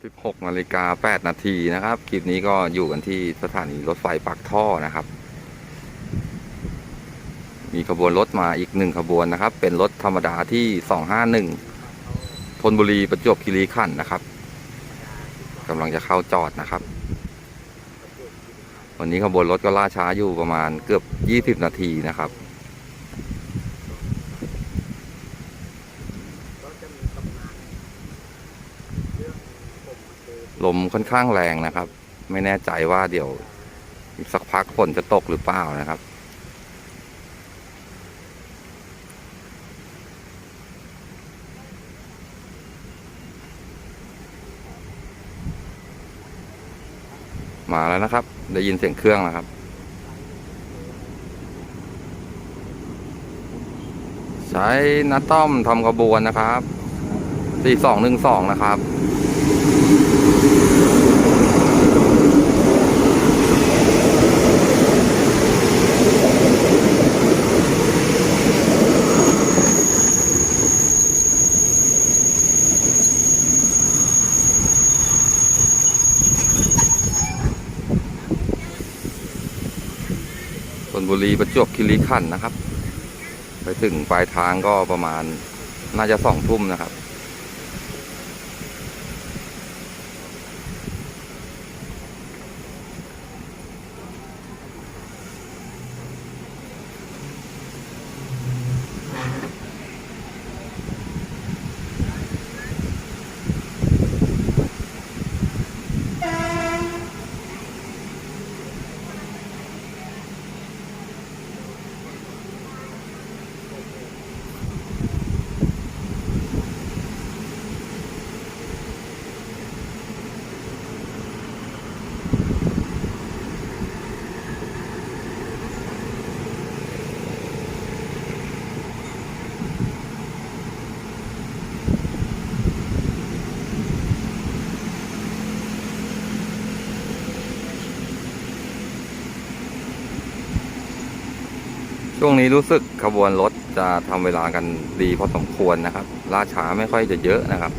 16นาฬิกา8นาทีนะครับ คลิปนี้ก็อยู่กันที่สถานีรถไฟปากท่อนะครับ มีขบวนรถมาอีกหนึ่งขบวนนะครับ เป็นรถธรรมดาที่ 251ธนบุรีประจวบคีรีขันธ์นะครับกำลังจะเข้าจอดนะครับ วันนี้ขบวนรถก็ล่าช้าอยู่ประมาณเกือบ 20 นาทีนะครับ ลมค่อนข้างแรงนะครับ ไม่แน่ใจว่าเดี๋ยวอีกสักพักฝนจะตกหรือเปล่านะครับ มาแล้วนะครับ ได้ยินเสียงเครื่องแล้วครับใช้นัดต้อมทำขบวนนะครับ 4212 นะครับ นบุรีประจวบคีรีขันธ์นะครับ ไปถึงปลายทางก็ประมาณน่าจะสองทุ่มนะครับ ช่วงนี้รู้สึกขบวนรถจะทำเวลากันดีพอสมควรนะครับล่าช้าไม่ค่อยจะเยอะนะครับ